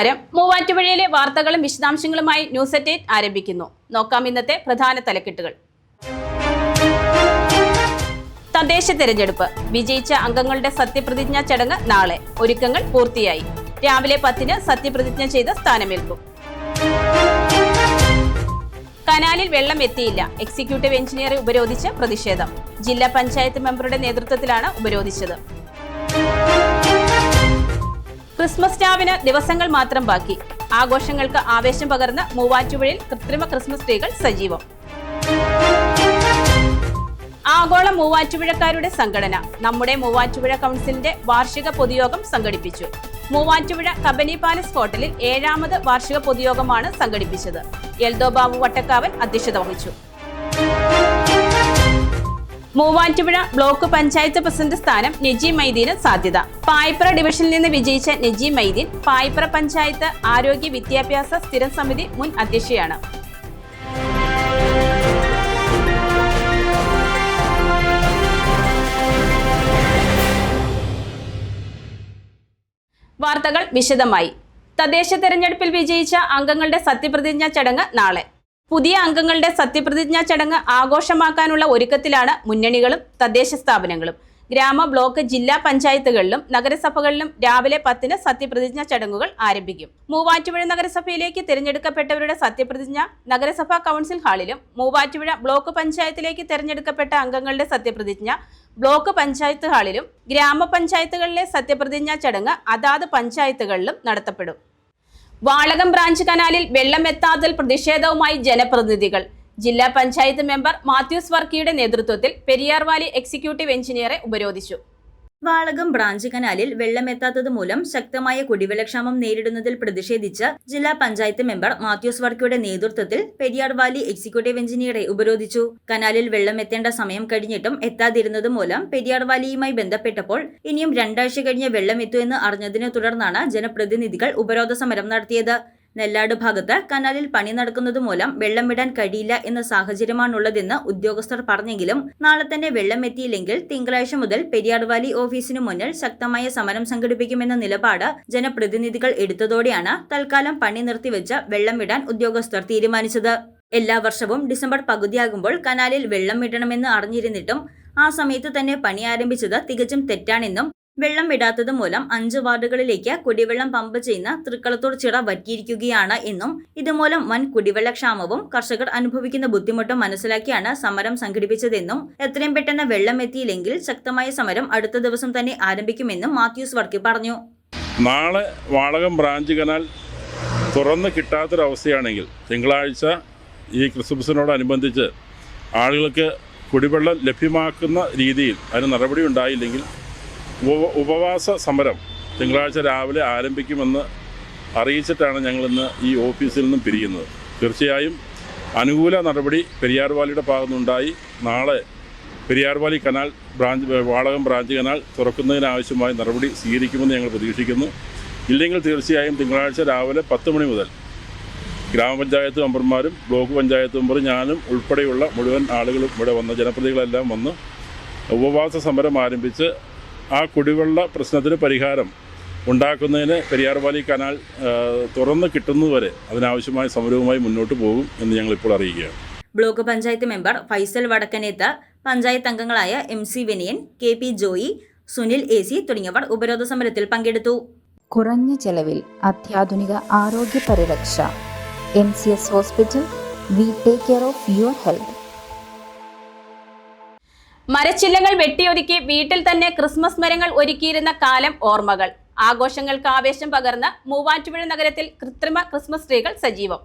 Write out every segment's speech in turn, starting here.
നമസ്കാരം മൂവാറ്റുപുഴയിലെ വാർത്തകളും വിശദാംശങ്ങളുമായി ന്യൂസ് അറ്റേറ്റ് ആരംഭിക്കുന്നു. നോക്കാം ഇന്നത്തെ പ്രധാന തലക്കെട്ടുകൾ. തദ്ദേശ തെരഞ്ഞെടുപ്പ്. വിജയിച്ച അംഗങ്ങളുടെ സത്യപ്രതിജ്ഞാ ചടങ്ങ് നാളെ. ഒരുക്കങ്ങൾ പൂർത്തിയായി. രാവിലെ പത്തിന് സത്യപ്രതിജ്ഞ ചെയ്ത് സ്ഥാനമേൽക്കും. കനാലിൽ വെള്ളം എത്തിയില്ല. എക്സിക്യൂട്ടീവ് എഞ്ചിനീയറെ ഉപരോധിച്ച് പ്രതിഷേധം. ജില്ലാ പഞ്ചായത്ത് മെമ്പറുടെ നേതൃത്വത്തിലാണ് ഉപരോധിച്ചത്. ക്രിസ്മസ് രാവിന് ദിവസങ്ങൾ മാത്രം ബാക്കി. ആഘോഷങ്ങൾക്ക് ആവേശം പകർന്ന് മൂവാറ്റുപുഴയിൽ കൃത്രിമ ക്രിസ്മസ് ട്രീകൾ സജീവം. ആഗോള മൂവാറ്റുപുഴക്കാരുടെ സംഘടന നമ്മുടെ മൂവാറ്റുപുഴ കൗൺസിലിന്റെ വാർഷിക പൊതുയോഗം സംഘടിപ്പിച്ചു. മൂവാറ്റുപുഴ കബനി പാലസ് ഹോട്ടലിൽ ഏഴാമത് വാർഷിക പൊതുയോഗമാണ് സംഘടിപ്പിച്ചത്. എൽദോ ബാബു വട്ടക്കാവൻ അധ്യക്ഷത വഹിച്ചു. മൂവാറ്റുപുഴ ബ്ലോക്ക് പഞ്ചായത്ത് പ്രസിഡന്റ് സ്ഥാനം നജീം മൈദീന് സാധ്യത. പായ്പ്ര ഡിവിഷനിൽ നിന്ന് വിജയിച്ച നജീം മൈദീൻ പായ്പ്ര പഞ്ചായത്ത് ആരോഗ്യ വിദ്യാഭ്യാസ സ്ഥിരം സമിതി മുൻ അധ്യക്ഷയാണ്. വാർത്തകൾ വിശദമായി. തദ്ദേശ തെരഞ്ഞെടുപ്പിൽ വിജയിച്ച അംഗങ്ങളുടെ സത്യപ്രതിജ്ഞാ ചടങ്ങ് നാളെ. പുതിയ അംഗങ്ങളുടെ സത്യപ്രതിജ്ഞാ ചടങ്ങ് ആഘോഷമാക്കാനുള്ള ഒരുക്കത്തിലാണ് മുന്നണികളും തദ്ദേശ സ്ഥാപനങ്ങളും. ഗ്രാമ ബ്ലോക്ക് ജില്ലാ പഞ്ചായത്തുകളിലും നഗരസഭകളിലും രാവിലെ പത്തിന് സത്യപ്രതിജ്ഞാ ചടങ്ങുകൾ ആരംഭിക്കും. മൂവാറ്റുപുഴ നഗരസഭയിലേക്ക് തിരഞ്ഞെടുക്കപ്പെട്ടവരുടെ സത്യപ്രതിജ്ഞ നഗരസഭാ കൗൺസിൽ ഹാളിലും മൂവാറ്റുപുഴ ബ്ലോക്ക് പഞ്ചായത്തിലേക്ക് തിരഞ്ഞെടുക്കപ്പെട്ട അംഗങ്ങളുടെ സത്യപ്രതിജ്ഞ ബ്ലോക്ക് പഞ്ചായത്ത് ഹാളിലും ഗ്രാമപഞ്ചായത്തുകളിലെ സത്യപ്രതിജ്ഞാ ചടങ്ങ് അതാത് പഞ്ചായത്തുകളിലും നടത്തപ്പെടും. വാളകം ബ്രാഞ്ച് കനാലിൽ വെള്ളം എത്താത്തതിൽ പ്രതിഷേധവുമായി ജനപ്രതിനിധികൾ. ജില്ലാ പഞ്ചായത്ത് മെമ്പർ മാത്യൂസ് വർക്കിയുടെ നേതൃത്വത്തിൽ പെരിയാർവാലി എക്സിക്യൂട്ടീവ് എഞ്ചിനീയറെ ഉപരോധിച്ചു. വാളകം ബ്രാഞ്ച് കനാലിൽ വെള്ളമെത്താത്തത് മൂലം ശക്തമായ കുടിവെള്ളക്ഷാമം നേരിടുന്നതിൽ പ്രതിഷേധിച്ച് ജില്ലാ പഞ്ചായത്ത് മെമ്പർ മാത്യൂസ് വർക്കിയുടെ നേതൃത്വത്തിൽ പെരിയാർ വാലി എക്സിക്യൂട്ടീവ് എഞ്ചിനീയറെ ഉപരോധിച്ചു. കനാലിൽ വെള്ളമെത്തേണ്ട സമയം കഴിഞ്ഞിട്ടും എത്താതിരുന്നത് മൂലം പെരിയാർ വാലിയുമായി ബന്ധപ്പെട്ടപ്പോൾ ഇനിയും രണ്ടാഴ്ച കഴിഞ്ഞ് വെള്ളം എത്തൂ എന്ന് അറിഞ്ഞതിനെ തുടർന്നാണ് ജനപ്രതിനിധികൾ ഉപരോധ സമരം നടത്തിയത്. നെല്ലാട് ഭാഗത്ത് കനാലിൽ പണി നടക്കുന്നത് മൂലം വെള്ളം വിടാൻ കഴിയില്ല എന്ന സാഹചര്യമാണുള്ളതെന്ന് ഉദ്യോഗസ്ഥർ പറഞ്ഞെങ്കിലും നാളെ തന്നെ വെള്ളം എത്തിയില്ലെങ്കിൽ തിങ്കളാഴ്ച മുതൽ പെരിയാർ വാലി ഓഫീസിനു മുന്നിൽ ശക്തമായ സമരം സംഘടിപ്പിക്കുമെന്ന നിലപാട് ജനപ്രതിനിധികൾ എടുത്തതോടെയാണ് തൽക്കാലം പണി നിർത്തിവെച്ച് വെള്ളം വിടാൻ ഉദ്യോഗസ്ഥർ തീരുമാനിച്ചത്. എല്ലാ വർഷവും ഡിസംബർ പകുതിയാകുമ്പോൾ കനാലിൽ വെള്ളം വിടണമെന്ന് അറിഞ്ഞിരുന്നിട്ടും ആ സമയത്ത് തന്നെ പണി ആരംഭിച്ചത് തികച്ചും തെറ്റാണെന്നും വെള്ളം വിടാത്തത് മൂലം അഞ്ച് വാർഡുകളിലേക്ക് കുടിവെള്ളം പമ്പ് ചെയ്യുന്ന തൃക്കളത്തൂർ ചിറ വറ്റിയിരിക്കുകയാണ് എന്നും ഇതുമൂലം വൻ കുടിവെള്ളക്ഷാമവും കർഷകർ അനുഭവിക്കുന്ന ബുദ്ധിമുട്ടും മനസ്സിലാക്കിയാണ് സമരം സംഘടിപ്പിച്ചതെന്നും എത്രയും പെട്ടെന്ന് വെള്ളം എത്തിയില്ലെങ്കിൽ ശക്തമായ സമരം അടുത്ത ദിവസം തന്നെ ആരംഭിക്കുമെന്നും മാത്യൂസ് വർക്കി പറഞ്ഞു. നാളെ വാളകം ബ്രാഞ്ച് കനാൽ തുറന്ന് കിട്ടാത്തൊരവസ്ഥയാണെങ്കിൽ തിങ്കളാഴ്ച ഈ ക്രിസ്മസിനോടനുബന്ധിച്ച് ആളുകൾക്ക് കുടിവെള്ളം ലഭ്യമാക്കുന്ന രീതിയിൽ അതിന് നടപടി ഉണ്ടായില്ലെങ്കിൽ ഉപവാസ സമരം തിങ്കളാഴ്ച രാവിലെ ആരംഭിക്കുമെന്ന് അറിയിച്ചിട്ടാണ് ഞങ്ങളിന്ന് ഈ ഓഫീസിൽ നിന്നും പിരിയുന്നത്. തീർച്ചയായും അനുകൂല നടപടി പെരിയാർവാലിയുടെ ഭാഗത്തുനിന്നുണ്ടായി. നാളെ Periyar Valley canal branch Valakam branch canal തുറക്കുന്നതിനാവശ്യമായ നടപടി സ്വീകരിക്കുമെന്ന് ഞങ്ങൾ പ്രതീക്ഷിക്കുന്നു. ഇല്ലെങ്കിൽ തീർച്ചയായും തിങ്കളാഴ്ച രാവിലെ പത്ത് മണി മുതൽ ഗ്രാമപഞ്ചായത്ത് മെമ്പർമാരും ബ്ലോക്ക് പഞ്ചായത്ത് മെമ്പറും ഞാനും ഉൾപ്പെടെയുള്ള മുഴുവൻ ആളുകളും ഇവിടെ വന്ന ജനപ്രതിനിധികളെല്ലാം വന്ന് ഉപവാസ സമരം ആരംഭിച്ച് ആ കുടിവെള്ള പ്രശ്നത്തിന് പരിഹാരം ഉണ്ടാക്കുന്നതിന് പെരിയാർ വാലി കനാൽ തുറന്ന് കിട്ടുന്നതുവരെ അതിനാവശ്യമായ സമരവുമായി മുന്നോട്ട് പോകും എന്ന് ഞങ്ങൾ ഇപ്പോൾ അറിയിക്കുകയാണ്. ബ്ലോക്ക് പഞ്ചായത്ത് മെമ്പർ ഫൈസൽ വടക്കനേത്ത പഞ്ചായത്ത് അംഗങ്ങളായ M C Vinayan K P Joy Sunil A C തുടങ്ങിയവർ ഉപരോധ സമരത്തിൽ പങ്കെടുത്തു. കുറഞ്ഞ ചെലവിൽ അത്യാധുനിക ആരോഗ്യ പരിരക്ഷ. M C S hospital we take care of your health. മരച്ചില്ലകൾ വെട്ടിയൊരുക്കി വീട്ടിൽ തന്നെ ക്രിസ്മസ് മരങ്ങൾ ഒരുക്കിയിരുന്ന കാലം ഓർമ്മകൾ. ആഘോഷങ്ങൾക്ക് ആവേശം പകർന്ന് മൂവാറ്റുപുഴ നഗരത്തിൽ കൃത്രിമ ക്രിസ്മസ് ട്രീകൾ സജീവം.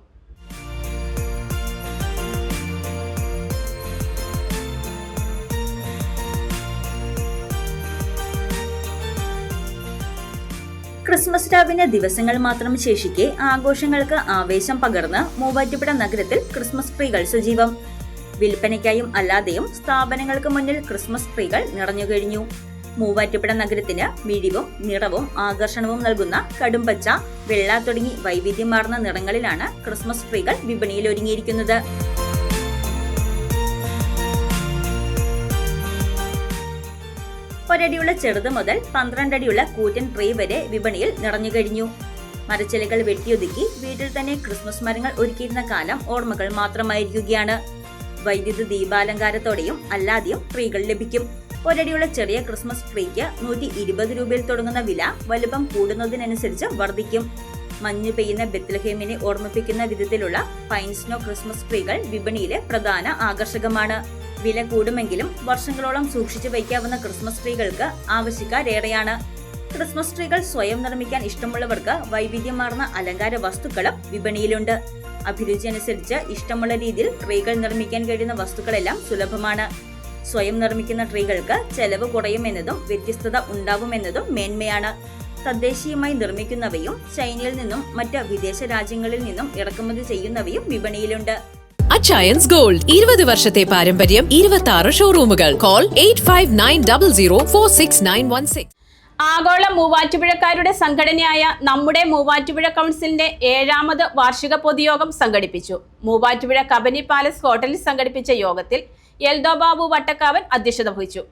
ക്രിസ്മസ് രാവിന് ദിവസങ്ങൾ മാത്രം ശേഷിക്കെ ആഘോഷങ്ങൾക്ക് ആവേശം പകർന്ന് മൂവാറ്റുപുഴ നഗരത്തിൽ ക്രിസ്മസ് ട്രീകൾ സജീവം. വിൽപ്പനയ്ക്കായും അല്ലാതെയും സ്ഥാപനങ്ങൾക്ക് മുന്നിൽ ക്രിസ്മസ് ട്രീകൾ നിറഞ്ഞുകഴിഞ്ഞു മൂവാറ്റുപുഴ നഗരത്തിന് മിഴിവും നിറവും ആകർഷണവും നൽകുന്ന കടുംപച്ച വെള്ള തുടങ്ങി വൈവിധ്യമാർന്ന നിറങ്ങളിലാണ് ക്രിസ്മസ് ട്രീകൾ വിപണിയിൽ ഒരുങ്ങിയിരിക്കുന്നത് ഒരടിയുള്ള ചെറുത് മുതൽ പന്ത്രണ്ടടിയുള്ള കൂറ്റൻ ട്രീ വരെ വിപണിയിൽ നിറഞ്ഞു കഴിഞ്ഞു. മരച്ചിലകൾ വെട്ടിയൊതുക്കി വീട്ടിൽ തന്നെ ക്രിസ്മസ് മരങ്ങൾ ഒരുക്കിയിരുന്ന കാലം ഓർമ്മകൾ മാത്രമായിരിക്കുകയാണ്. വൈദ്യുത ദീപാലങ്കാരത്തോടെയും അല്ലാതെയും ട്രീകൾ ലഭിക്കും. ഒരടിയുള്ള ചെറിയ ക്രിസ്മസ് ട്രീക്ക് നൂറ്റി ഇരുപത് രൂപയിൽ തുടങ്ങുന്ന വില വലുപ്പം കൂടുന്നതിനനുസരിച്ച് വർദ്ധിക്കും. മഞ്ഞു പെയ്യുന്ന ബെത്ലഹേമിനെ ഓർമ്മിപ്പിക്കുന്ന വിധത്തിലുള്ള പൈൻ സ്നോ ക്രിസ്മസ് ട്രീകൾ വിപണിയിലെ പ്രധാന ആകർഷകമാണ്. വില കൂടുമെങ്കിലും വർഷങ്ങളോളം സൂക്ഷിച്ചു വയ്ക്കാവുന്ന ക്രിസ്മസ് ട്രീകൾക്ക് ആവശ്യക്കാരേറെയാണ്. ക്രിസ്മസ് ട്രീകൾ സ്വയം നിർമ്മിക്കാൻ ഇഷ്ടമുള്ളവർക്ക് വൈവിധ്യമാർന്ന അലങ്കാര വസ്തുക്കളും വിപണിയിലുണ്ട്. അഭിരുചി അനുസരിച്ച് ഇഷ്ടമുള്ള രീതിയിൽ ട്രീകൾ നിർമ്മിക്കാൻ കഴിയുന്ന വസ്തുക്കളെല്ലാം സുലഭമാണ്. സ്വയം നിർമ്മിക്കുന്ന ട്രീകൾക്ക് ചെലവ് കുറയുമെന്നതും വ്യത്യസ്തത ഉണ്ടാവുമെന്നതും മേന്മയാണ്. തദ്ദേശീയമായി നിർമ്മിക്കുന്നവയും ചൈനയിൽ നിന്നും മറ്റ് വിദേശ രാജ്യങ്ങളിൽ നിന്നും ഇറക്കുമതി ചെയ്യുന്നവയും വിപണിയിലുണ്ട്. അച്ചയൻസ് ഗോൾഡ് ഇരുപത് വർഷത്തെ പാരമ്പര്യം ഇരുപത്തി ആറ് ഷോറൂമുകൾ call eight five nine double zero four six nine one six ആഗോള മൂവാറ്റുപുഴക്കാരുടെ സംഘടനയായ നമ്മുടെ മൂവാറ്റുപുഴ കൗൺസിലിന്റെ ഏഴാമത് വാർഷിക പൊതുയോഗം സംഘടിപ്പിച്ചു. മൂവാറ്റുപുഴ കബനി പാലസ് ഹോട്ടലിൽ സംഘടിപ്പിച്ച യോഗത്തിൽ എൽദോ ബാബു വട്ടക്കാവൻ അധ്യക്ഷത വഹിച്ചു.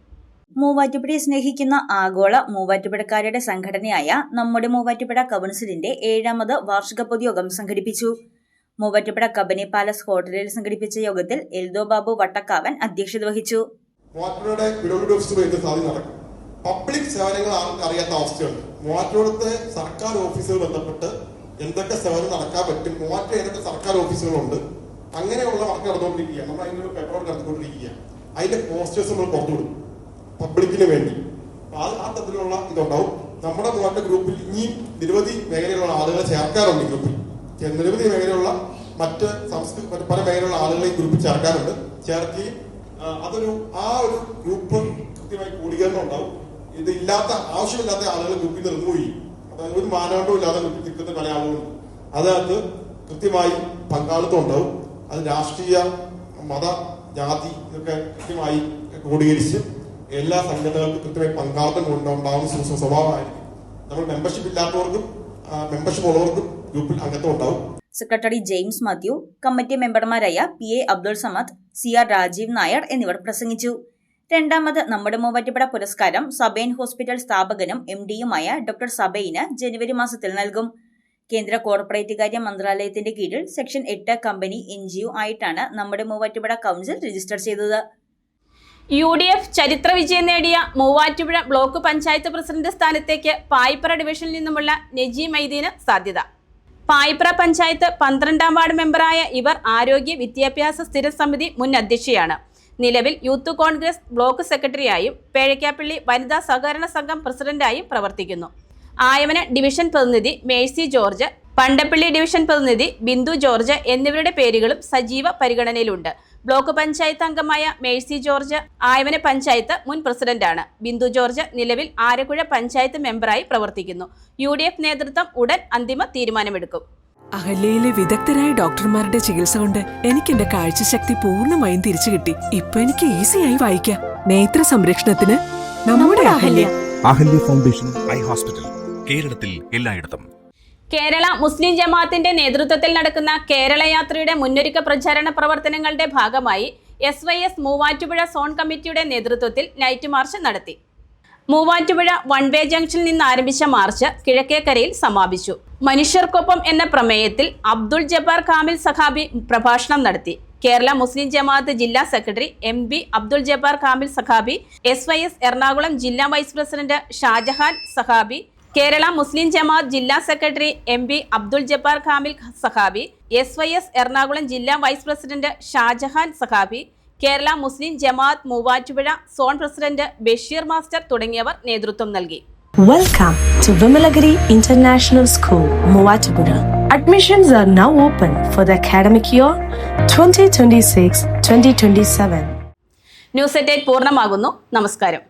മൂവാറ്റുപുഴയെ സ്നേഹിക്കുന്ന ആഗോള മൂവാറ്റുപുഴക്കാരുടെ സംഘടനയായ നമ്മുടെ മൂവാറ്റുപുഴ കൗൺസിലിന്റെ ഏഴാമത് വാർഷിക പൊതുയോഗം സംഘടിപ്പിച്ചു. മൂവാറ്റുപുഴ കബനി പാലസ് ഹോട്ടലിൽ സംഘടിപ്പിച്ച യോഗത്തിൽ എൽദോ ബാബു വട്ടക്കാവൻ അധ്യക്ഷത വഹിച്ചു. മൂവാറ്റുപുഴയുടെ നടക്കും. പബ്ലിക് സേവനങ്ങൾ അറിയാത്ത അവസ്ഥയുണ്ട്. മൂവാറ്റുപുഴത്തെ സർക്കാർ ഓഫീസുകൾ ബന്ധപ്പെട്ട് എന്തൊക്കെ സേവനം നടക്കാൻ പറ്റും? മൂവാറ്റ ഏതൊക്കെ സർക്കാർ ഓഫീസുകളുണ്ട്? അങ്ങനെയുള്ള വർക്ക് നടന്നുകൊണ്ടിരിക്കുക നമ്മൾ അതിന്റെ ഒരു വർക്ക് നടത്തിക്കൊണ്ടിരിക്കുക അതിന്റെ പോസ്റ്റേഴ്സ് നമ്മൾ പുറത്തു വിടും. പബ്ലിക്കിന് വേണ്ടി. ആ തരത്തിലുള്ള ഇതുണ്ടാവും. നമ്മുടെ മൂവാറ്റ ഗ്രൂപ്പിൽ ഇനിയും നിരവധി മേഖലയിലുള്ള ആളുകളെ ചേർക്കാറുണ്ട് ഈ ഗ്രൂപ്പിൽ നിരവധി മേഖലയിലുള്ള മറ്റ് സംസ്കൃതി മറ്റ് പല മേഖലയിലുള്ള ആളുകളെ ഈ ഗ്രൂപ്പിൽ ചേർക്കാറുണ്ട്. ചേർക്കുകയും അതൊരു ആ ഒരു ഗ്രൂപ്പ് കൃത്യമായി കൂടികരണം ഇത് ഇല്ലാത്ത ആവശ്യമില്ലാത്ത ആളുകൾ ഗ്രൂപ്പിൽ നിന്ന് പോയി അതായത് ഒരു മാനദണ്ഡവും ഇല്ലാതെ ഗ്രൂപ്പിൽ നിൽക്കുന്ന പല ആളുകളുണ്ട് അതായത് കൃത്യമായി പങ്കാളിത്തം ഉണ്ടാവും. അത് രാഷ്ട്രീയ മത ജാതി ഇതൊക്കെ കൃത്യമായി ക്രോഡീകരിച്ച് എല്ലാ സംഘടനകൾക്കും കൃത്യമായി പങ്കാളിത്തം കൊണ്ടുണ്ടാവുന്ന സ്വ- സ്വഭാവമായിരിക്കും നമ്മൾ മെമ്പർഷിപ്പ് ഇല്ലാത്തവർക്കും മെമ്പർഷിപ്പ് ഉള്ളവർക്കും ഗ്രൂപ്പിൽ അംഗത്വം ഉണ്ടാവും സെക്രട്ടറി ജെയിംസ് മാത്യു കമ്മിറ്റി മെമ്പർമാരായ P A Abdul Samad C R Rajeev Nair എന്നിവർ പ്രസംഗിച്ചു രണ്ടാമത് നമ്മുടെ മൂവാറ്റുപുഴ പുരസ്കാരം സബൈൻ ഹോസ്പിറ്റൽ സ്ഥാപകനും എം ഡിയുമായ ഡോക്ടർ സബൈന് ജനുവരി മാസത്തിൽ നൽകും. കേന്ദ്ര കോർപ്പറേറ്റ് കാര്യ മന്ത്രാലയത്തിന്റെ കീഴിൽ സെക്ഷൻ എട്ട് കമ്പനി എൻ ആയിട്ടാണ് നമ്മുടെ മൂവാറ്റുപുഴ കൗൺസിൽ രജിസ്റ്റർ ചെയ്തത്. യു ഡി എഫ് ചരിത്ര വിജയം നേടിയ മൂവാറ്റുപുഴ ബ്ലോക്ക് പഞ്ചായത്ത് പ്രസിഡന്റ് സ്ഥാനത്തേക്ക് പായ്പറ ഡിവിഷനിൽ നിന്നുമുള്ള നെജി മൈദീന് സാധ്യത. പായിപ്ര പഞ്ചായത്ത് പന്ത്രണ്ടാം വാർഡ് മെമ്പറായ ഇവർ ആരോഗ്യ വിദ്യാഭ്യാസ സ്ഥിര സമിതി മുൻ അധ്യക്ഷയാണ്. നിലവിൽ യൂത്ത് കോൺഗ്രസ് ബ്ലോക്ക് സെക്രട്ടറിയായും പേഴയ്ക്കാപ്പള്ളി വനിതാ സഹകരണ സംഘം പ്രസിഡന്റായും പ്രവർത്തിക്കുന്നു. ആയമന ഡിവിഷൻ പ്രതിനിധി മേഴ്സി ജോർജ് പണ്ടപ്പള്ളി ഡിവിഷൻ പ്രതിനിധി ബിന്ദു ജോർജ് എന്നിവരുടെ പേരുകളും സജീവ പരിഗണനയിലുണ്ട്. ബ്ലോക്ക് പഞ്ചായത്ത് അംഗമായ മേഴ്സി ജോർജ് ആയവന പഞ്ചായത്ത് മുൻ പ്രസിഡന്റാണ്. ബിന്ദു ജോർജ് നിലവിൽ ആരക്കുഴ പഞ്ചായത്ത് മെമ്പറായി പ്രവർത്തിക്കുന്നു. യു നേതൃത്വം ഉടൻ അന്തിമ തീരുമാനമെടുക്കും. അഹല്യയിലെ വിദഗ്ധരായ ഡോക്ടർമാരുടെ ചികിത്സ കൊണ്ട് എനിക്ക് എന്റെ കാഴ്ചശക്തി പൂർണമായും തിരിച്ചു കിട്ടി. ഇപ്പൊ എനിക്ക് ഈസിയായി വായിക്കാം. നേത്ര സംരക്ഷണത്തിന് നമ്മുടെ Ahalya. Ahalya. Foundation eye hospital കേരളത്തിൽ എല്ലായിടത്തും. കേരള മുസ്ലിം ജമാഅത്തിന്റെ നേതൃത്വത്തിൽ നടക്കുന്ന കേരള യാത്രയുടെ മുന്നൊരുക്ക പ്രചാരണ പ്രവർത്തനങ്ങളുടെ ഭാഗമായി S Y S Muvattupuzha zone കമ്മിറ്റിയുടെ നേതൃത്വത്തിൽ നൈറ്റ് മാർച്ച് നടത്തി. മൂവാറ്റുപുഴ വൺ വേ ജംഗ്ഷനിൽ നിന്ന് ആരംഭിച്ച മാർച്ച് കിഴക്കേക്കരയിൽ സമാപിച്ചു. മനുഷ്യർക്കൊപ്പം എന്ന പ്രമേയത്തിൽ അബ്ദുൾ ജബ്ബാർ കാമിൽ സഖാബി പ്രഭാഷണം നടത്തി. കേരള മുസ്ലിം ജമാഅത്ത് ജില്ലാ secretary M B Abdul Jabbar Kamil Saqafi S Y S Ernakulam ജില്ലാ vice president Shahjahan Saqafi Kerala Muslim Jamaath ജില്ലാ secretary M P Abdul Jabbar Khamil Saqafi S Y S Ernakulam ജില്ലാ vice president Shahjahan Saqafi Kerala Muslim Jamaath Muvattupuzha zone president Basheer master തുടങ്ങിയവർ നേതൃത്വം നൽകി. Welcome to Vimalagiri international school Muvattupuzha admissions are now open for the academic year twenty twenty six twenty twenty seven news എറ്റേറ്റ് പൂർണമാകുന്നു. നമസ്കാരം.